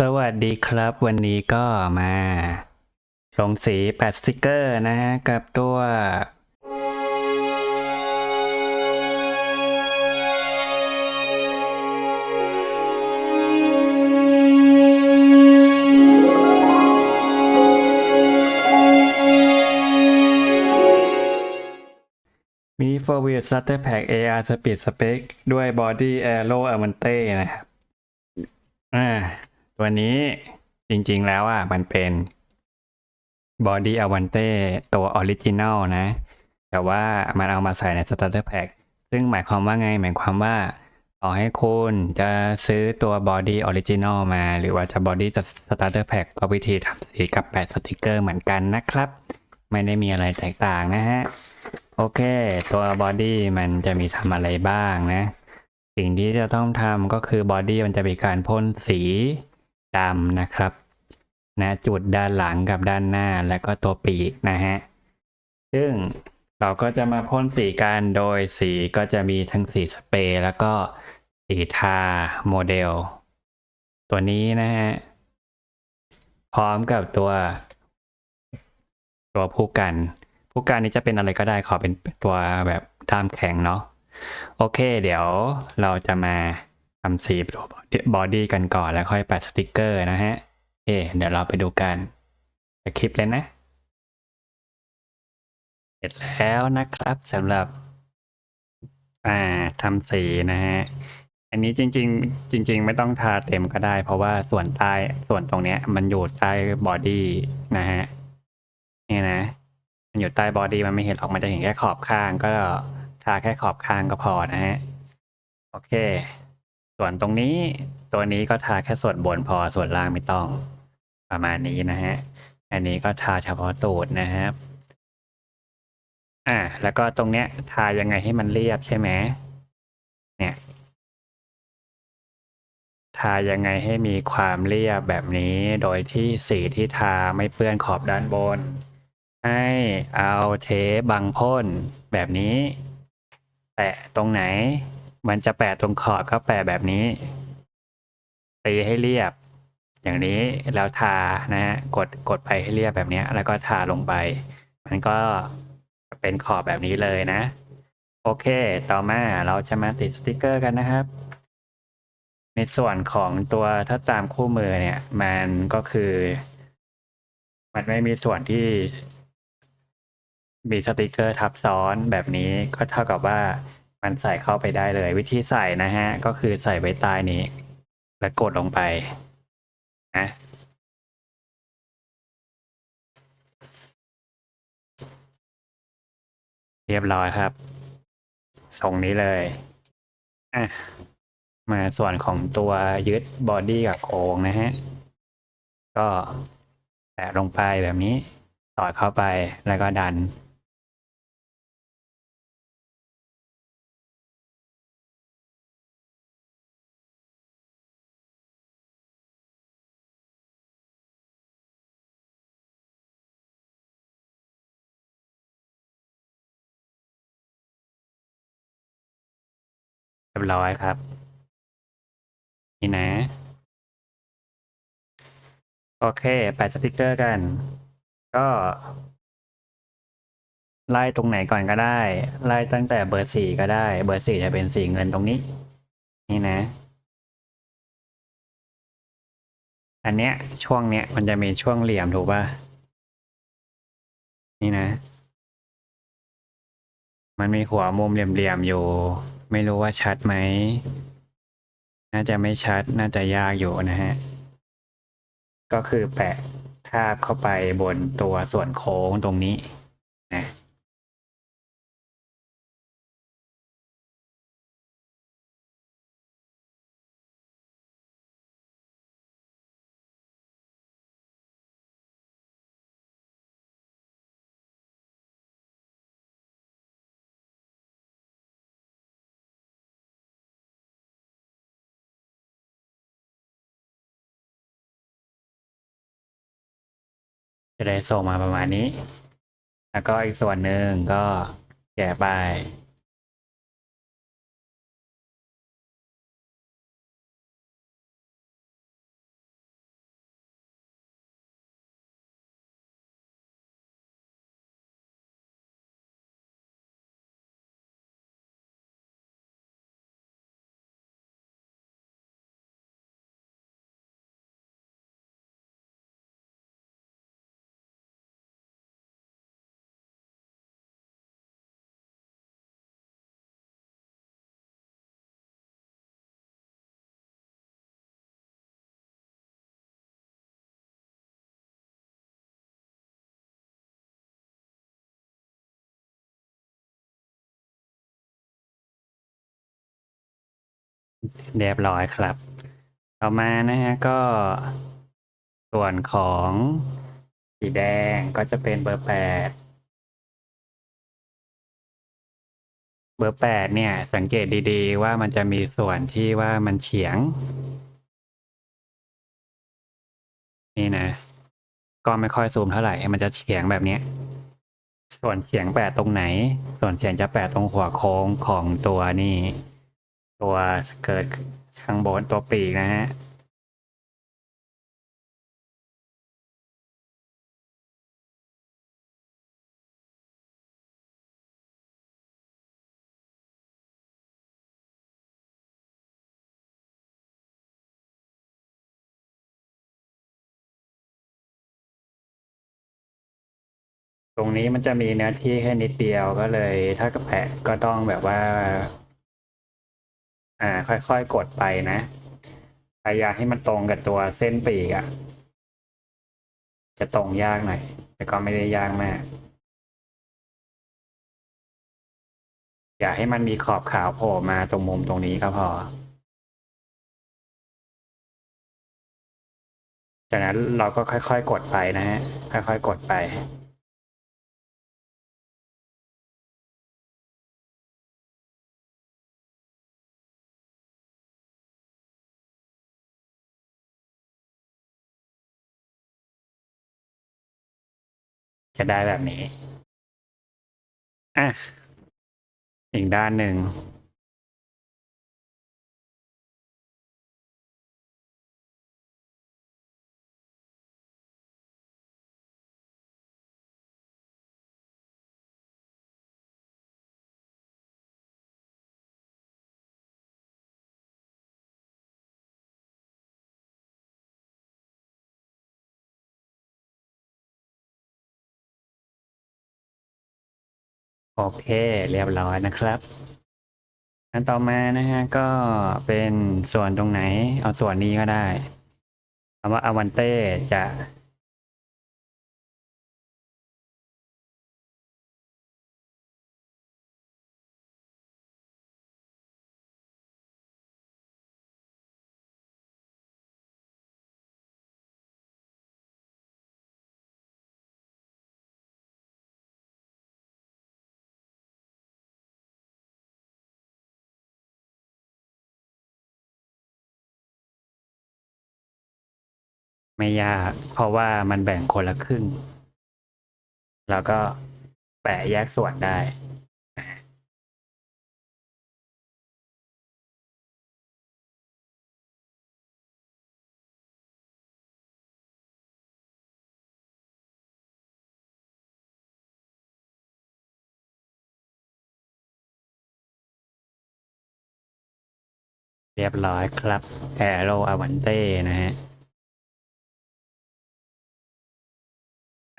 สวัสดีครับ วันนี้ก็มาลงสีแปดสติกเกอร์นะฮะกับตัว มี4 Wheel Starter Pack AR Speed Spec ด้วย Body Aero Amante นะครับ อ่า ตัวนี้จริงๆแล้วอะมันเป็น Body Avante ตัวออริจิน l ลนะ แต่ว่ามันเอามาใส่ใน Starter Pack ซึ่งหมายความว่าไง หมายความว่าต่อให้คุณจะซื้อตัว Body Original มา หรือว่าจะ Body Starter Pack ก็วิธีทำสีกับแปะสติกเกอร์เหมือนกันนะครับ ไม่ได้มีอะไรแตกต่างนะฮะ โอเค ตัว Body มันจะมีทำอะไรบ้างนะ สิ่งที่จะต้องทำก็คือบอดี้มันจะมีการพ่นสี ดำนะครับนะจุดด้านหลังกับด้านหน้าและก็ตัวปีกนะฮะ ซึ่งเราก็จะมาพ่นสีกันโดยสีก็จะมีทั้งสีสเปรย์แล้วก็สีทาโมเดล ตัวนี้นะฮะ พร้อมกับตัว ตัวผู้กัน ผู้กันนี้จะเป็นอะไรก็ได้ขอเป็นตัวแบบด้ามแข็งเนาะโอเค เดี๋ยวเราจะมา ทำสีตัวบอดี้กันก่อนแล้วค่อยแปะสติกเกอร์นะฮะเอเดี๋ยวเราไปดูกันจะคลิปเลยนะ เสร็จแล้วนะครับสำหรับอ่าทำสีนะฮะ อันนี้จริง ๆ จริง ๆ ไม่ต้องทาเต็มก็ได้ เพราะว่าส่วนใต้ส่วนตรงเนี้ย มันอยู่ใต้บอดี้นะฮะนี่นะ มันอยู่ใต้บอดี้มันไม่เห็นหรอกมันจะเห็นแค่ขอบข้าง ก็ทาแค่ขอบข้างก็พอนะฮะ โอเค ส่วนตรงนี้ตัวนี้ก็ทาแค่ส่วนบนพอส่วนล่างไม่ต้องประมาณนี้นะฮะ อันนี้ก็ทาเฉพาะตูดนะครับ อ่า แล้วก็ตรงเนี้ย ทายังไงให้มันเรียบใช่ไหมเนี่ย ทายังไงให้มีความเรียบแบบนี้โดยที่สีที่ทาไม่เปื้อนขอบด้านบน ให้เอาเทปบังพ่นแบบนี้ แปะตรงไหน มันจะแปะตรงขอบก็แปะแบบนี้ตีให้เรียบ อย่างนี้แล้วทานะฮะกดกดไปให้เรียบแบบนี้แล้วก็ทาลงไป มันก็เป็นขอบแบบนี้เลยนะ โอเค ต่อมาเราจะมาติดสติกเกอร์กันนะครับ ในส่วนของตัวถ้าตามคู่มือเนี่ย มันก็คือ มันไม่มีส่วนที่ มีสติกเกอร์ทับซ้อนแบบนี้ก็เท่ากับว่า มันใส่เข้าไปได้เลย วิธีใส่นะฮะ ก็คือใส่ไว้ใต้นี้ แล้วกดลงไปนะเรียบร้อยครับทรงนี้เลยอะมาส่วนของตัวยึดบอดี้กับโครงนะฮะ ก็แตะลงไปแบบนี้สอเข้าไปแล้วก็ดัน รียบร้อยครับ นี่นะ โอเค แปะสติกเกอร์กัน ก็ ไล่ตรงไหนก่อนก็ได้ ไล่ตั้งแต่เบอร์สี่ก็ได้ เบอร์สี่จะเป็นสีเงินตรงนี้ นี่นะ อันเนี้ย ช่วงเนี้ยมันจะมีช่วงเหลี่ยมถูกป่ะ นี่นะ มันมีหัวมุมเหลี่ยมๆอยู่ ไม่รู้ว่าชัดไหม น่าจะไม่ชัด น่าจะยากอยู่นะฮะ ก็คือแปะทาบเข้าไปบนตัวส่วนโค้งตรงนี้นะ จะได้ส่งมาประมาณนี้ แล้วก็อีกส่วนหนึ่งก็แกะไป เรียบร้อยครับ ต่อมานะฮะก็ ส่วนของสีแดงก็จะเป็นเบอร์แปดเบอร์แปดเนี่ย สังเกตดีๆ ว่ามันจะมีส่วนที่ว่ามันเฉียง นี่นะ ก็ไม่ค่อยซูมเท่าไหร่ มันจะเฉียงแบบนี้ ส่วนเฉียงแปดตรงไหน ส่วนเฉียงจะแปดตรงหัวโค้งของตัวนี่ ตัวสเกิร์ตข้างบนตัวปีกนะฮะตรงนี้มันจะมีเนื้อที่แค่นิดเดียวก็เลย ถ้าแปะก็ต้องแบบว่า อ่า ค่อยๆกดไปนะ พยายามให้มันตรงกับตัวเส้นปีกอะ่ะ จะตรงยากหน่อย แต่ก็ไม่ได้ยากมาก อย่าให้มันมีขอบขาวโผล่มาตรงมุมตรงนี้ก็พอ จากนั้นเราก็ค่อยๆกดไปนะฮะ ค่อยๆกดไป จะได้แบบนี้อะอีกด้านหนึ่ง โอเคเรียบร้อยนะครับอันต่อมานะฮะก็เป็นส่วนตรงไหน เอาส่วนนี้ก็ได้คำว่าอวันเต้จะ ไม่ยาก เพราะว่ามันแบ่งคนละครึ่ง แล้วก็แปะแยกส่วนได้ เรียบร้อยครับแอโรอาวันเต้นะฮะ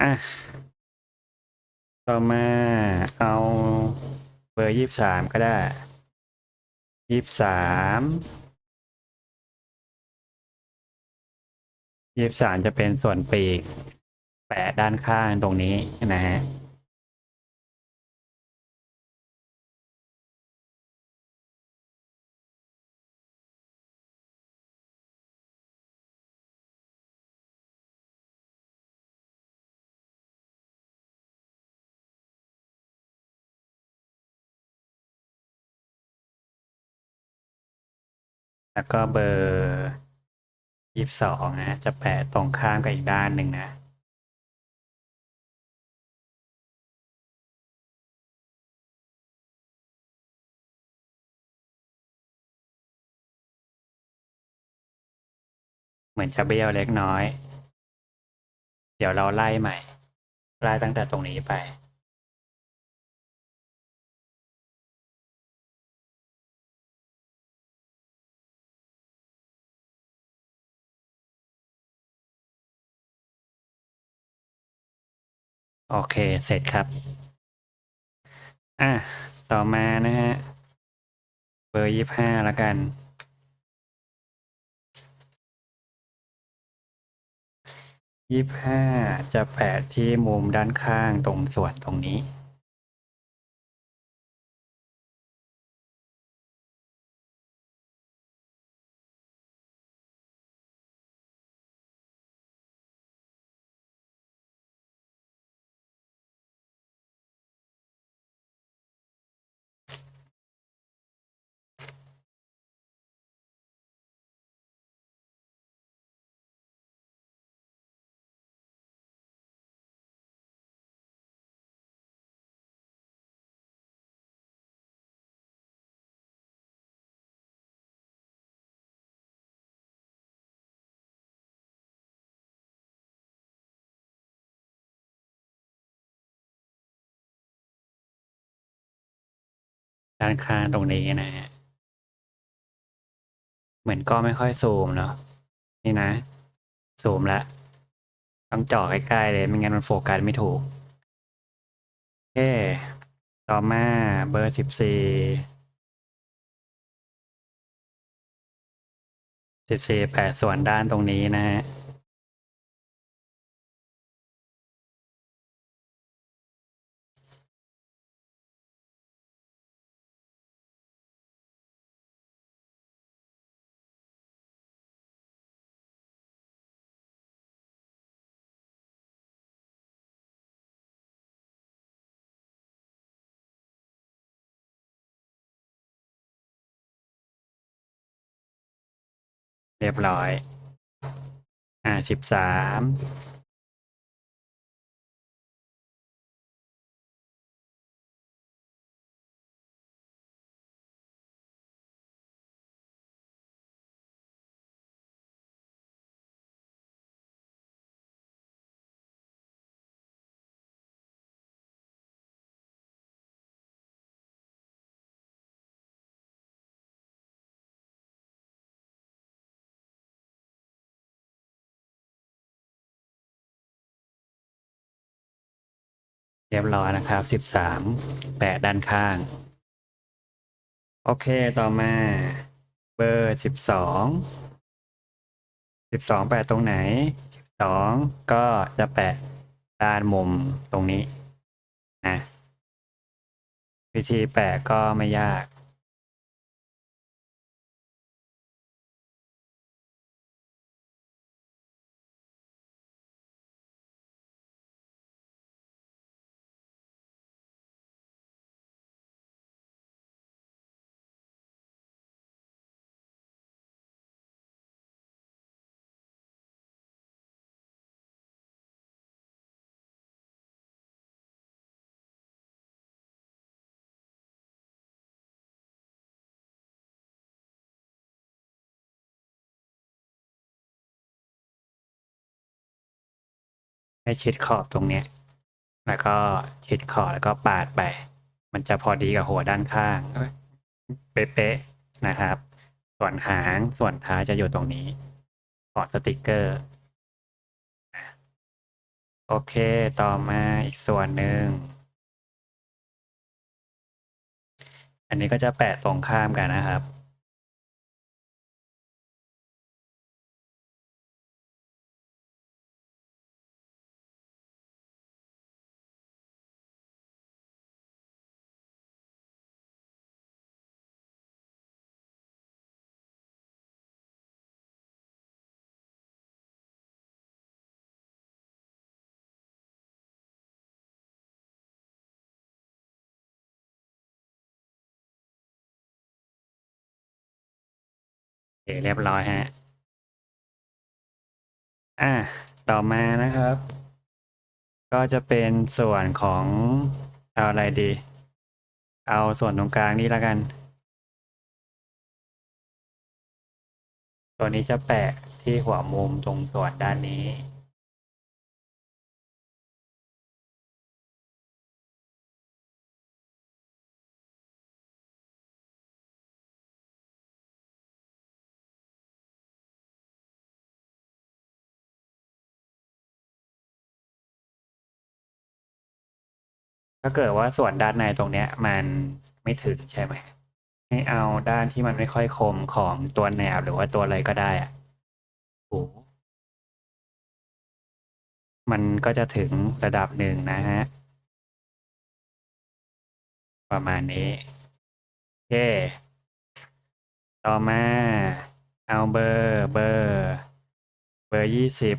อะ ต่อมาเอาเบอร์ยี่สามก็ได้ยี่สามยี่สามจะเป็นส่วนปีก แปะด้านข้างตรงนี้นะฮะ แล้วก็เบอร์ยี่สองนะ จะแปะตรงข้ามกับอีกด้านหนึ่งนะ เหมือนจะเบี้ยวเล็กน้อย เดี๋ยวเราไล่ใหม่ ไล่ตั้งแต่ตรงนี้ไป โอเค เสร็จครับ อะ ต่อมานะฮะ เบอร์ยี่ห้าแล้วกัน ยี่ห้าจะแปะที่มุมด้านข้างตรงส่วนตรงนี้ ด้านข้างตรงนี้นะฮะเหมือนก็ไม่ค่อยซูมเนาะนี่นะซูมละต้องเจ่อใกล้ๆเลยไม่งั้นมันโฟกัสไม่ถูกโอเคต่อมาเบอร์สิบสี่สิบสี่แปดส่วนด้านตรงนี้นะฮะ เรียบร้อย อ่าสิบสาม รียบร้อยนะครับสิบสามแปะด้านข้าง โอเคต่อมา เบอร์สิบสองสิบสองแปะตรงไหนสิบสองก็จะแปะด้านมุมตรงนี้นะวิธีแปะก็ไม่ยาก ให้ชิดขอบตรงเนี้ย แล้วก็ชิดขอบแล้วก็ปาดไป มันจะพอดีกับหัวด้านข้าง เป๊ะๆนะครับ ส่วนหางส่วนท้ายจะอยู่ตรงนี้ขอดสติกเกอร์ โอเคต่อมาอีกส่วนหนึ่ง อันนี้ก็จะแปะตรงข้ามกันนะครับ เคเรียบร้อยฮะ อะ ต่อมานะครับ ก็จะเป็นส่วนของเอาอะไรดี เอาส่วนตรงกลางนี้แล้วกัน ตัวนี้จะแปะที่หัวมุมตรงส่วนด้านนี้ ถ้าเกิดว่าส่วนด้านในตรงเนี้ย มันไม่ถึงใช่ไหมให้เอาด้านที่มันไม่ค่อยคมของตัวแนบหรือว่าตัวอะไรก็ได้อะโอ้มันก็จะถึงระดับหนึ่งนะฮะ ประมาณนี้โอเคต่อมา เอาเบอร์เบอร์ เบอร์ยี่สิบ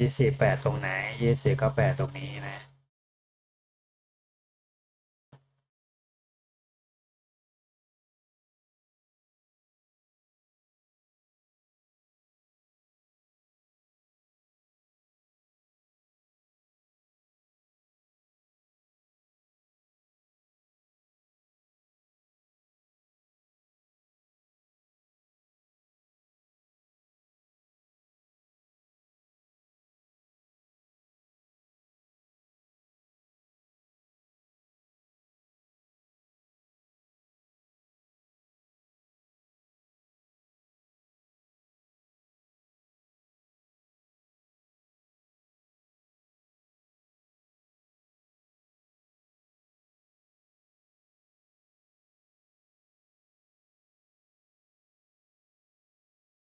ยี่สิบแปดตรงไหนยี่สิบก็แปดตรงนี้นะ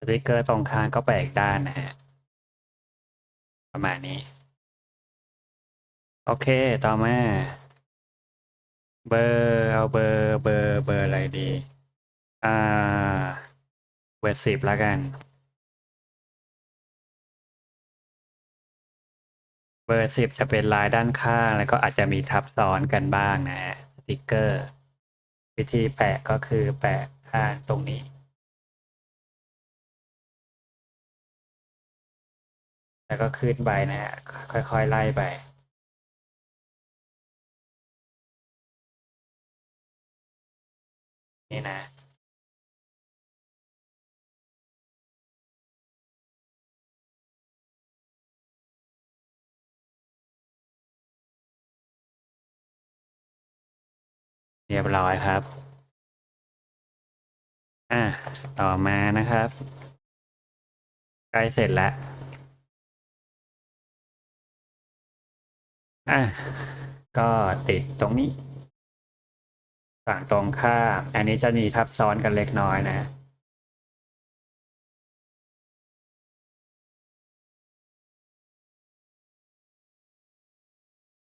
สติกเกอร์ตรงข้างก็ไปอีกด้านนะฮะ ประมาณนี้ โอเค ต่อมา เบอร์เอาเบอร์เบอร์เบอร์อะไรดี อ่า เบอร์สิบแล้วกัน เบอร์สิบจะเป็นลายด้านข้าง แล้วก็อาจจะมีทับซ้อนกันบ้างนะฮะ สติกเกอร์ วิธีแปะก็คือแปะข้างตรงนี้ แล้วก็ขึ้นไปนะฮะค่อยๆไล่ไปนี่นะเรียบร้อยครับ อะ ต่อมานะครับ ใกล้เสร็จแล้ว อะก็ติดตรงนี้ ฝั่งตรงข้าม อันนี้จะมีทับซ้อนกันเล็กน้อยนะ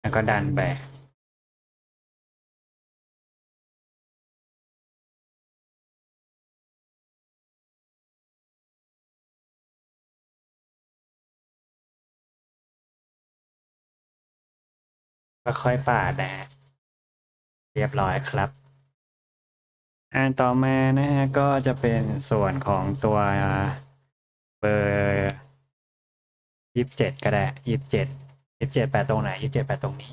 แล้วก็ดันแบก ก็ค่อยปาดนะฮะเรียบร้อยครับ อันต่อมานะฮะก็จะเป็นส่วนของตัวเบอร์ยี่สิบเจ็ดก็ได้ยี่สิบเจ็ดยี่สิบเจ็ดแปดตรงไหนยี่สิบเจ็ดแปดตรงนี้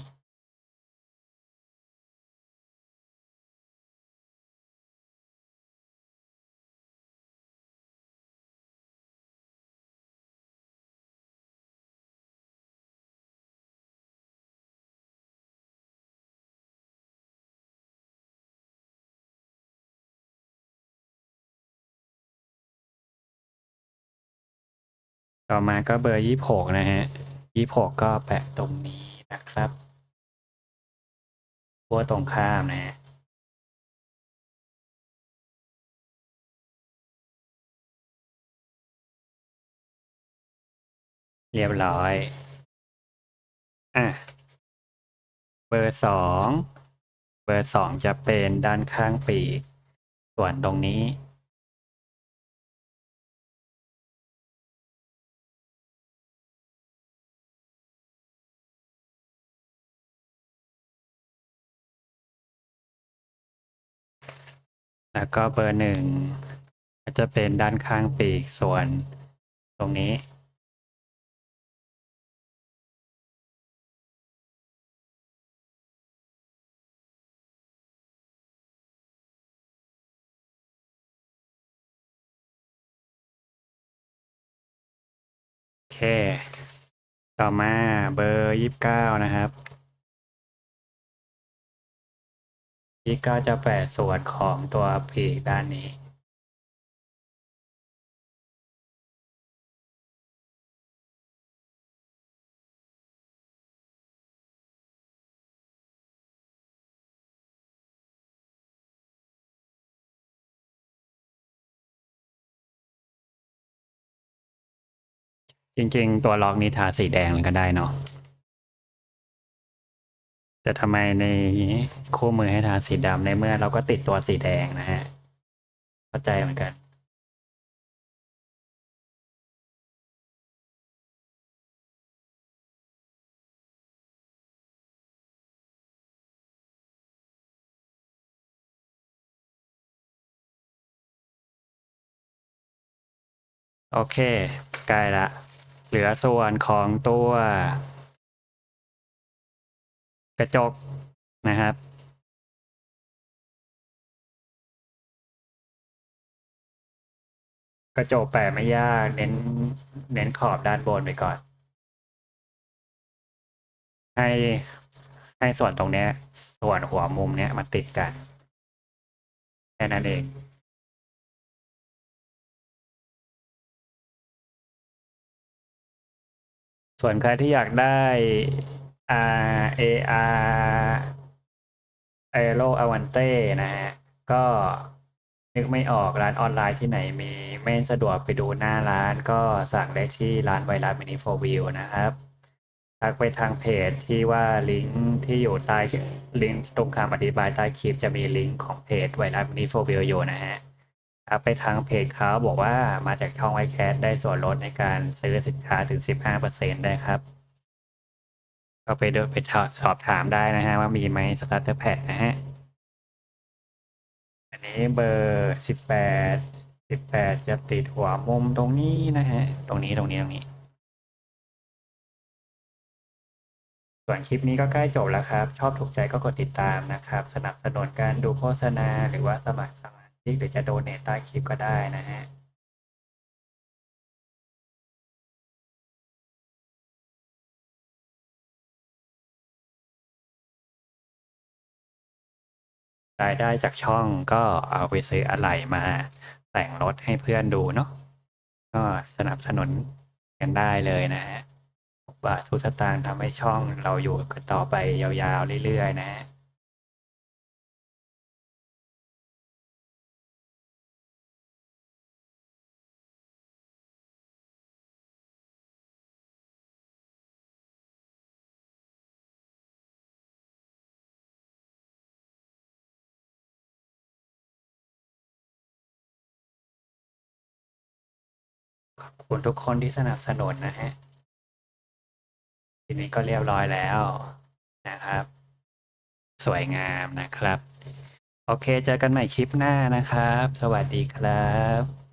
ต่อมาก็เบอร์ยี่หกนะฮะยี่หกก็แปะตรงนี้นะครับขั้วตรงข้ามนะฮะเรียบร้อย อะ เบอร์สอง เบอร์สองจะเป็นด้านข้างปีก ส่วนตรงนี้ แล้วก็เบอร์หนึ่งก็จะเป็นด้านข้างปีกส่วนตรงนี้ โอเค ต่อมาเบอร์ยี่สิบเก้านะครับ ยี่ก็จะแปะส่วนของตัวปีกด้านนี้ จริงๆ ตัวล็อกนี้ทาสีแดงก็ได้เนาะ แต่ทำไมในคู่มือให้ทาสีดำในเมื่อเราก็ติดตัวสีแดงนะฮะ เข้าใจเหมือนกัน โอเคใกล้ละ เหลือส่วนของตัว กระจกนะครับ กระจกแปะไม่ยากเน้นเน้นขอบด้านบนไปก่อน ให้ให้ส่วนตรงนี้ส่วนหัวมุมเนี้ยมันติดกันแค่นั้นเองส่วนใครที่อยากได้ R A R Aero Avante นะฮะ ก็นึกไม่ออกร้านออนไลน์ที่ไหนมีไม่สะดวกไปดูหน้าร้านก็สั่งได้ที่ร้านไวรัสมินิโฟวิวนะครับทักไปทางเพจที่ว่าลิงก์ที่อยู่ใต้ลิงก์ตรงคำอธิบายใต้คลิปจะมีลิงก์ของเพจไวรัสมินิโฟวิวอยู่นะฮะทักไปทางเพจเขาบอกว่ามาจากช่องไวแคสได้ส่วนลดในการซื้อสินค้าถึง 15%ได้ครับ ก็ไปดูไปสอบถามได้นะฮะ ว่ามีไหมสตาร์เตอร์แพดนะฮะ อันนี้เบอร์สิบแปดสิบแปดจะติดหัวมุมตรงนี้นะฮะ ตรงนี้ตรงนี้ตรงนี้ ส่วนคลิปนี้ก็ใกล้จบแล้วครับ ชอบถูกใจก็กดติดตามนะครับ สนับสนุนการดูโฆษณาหรือว่าสมัครสมาชิกหรือจะโดเนตใต้คลิปก็ได้นะฮะ รายได้จากช่องก็เอาไปซื้ออะไหล่มาแต่งรถให้เพื่อนดูเนาะก็สนับสนุนกันได้เลยนะฮะบาททุกสตางค์ทำให้ช่องเราอยู่กันต่อไปยาวๆเรื่อยๆนะฮะ คุณทุกคนที่สนับสนุนนะฮะ ทีนี้ก็เรียบร้อยแล้วนะครับ สวยงามนะครับ โอเค เจอกันใหม่คลิปหน้านะครับ สวัสดีครับ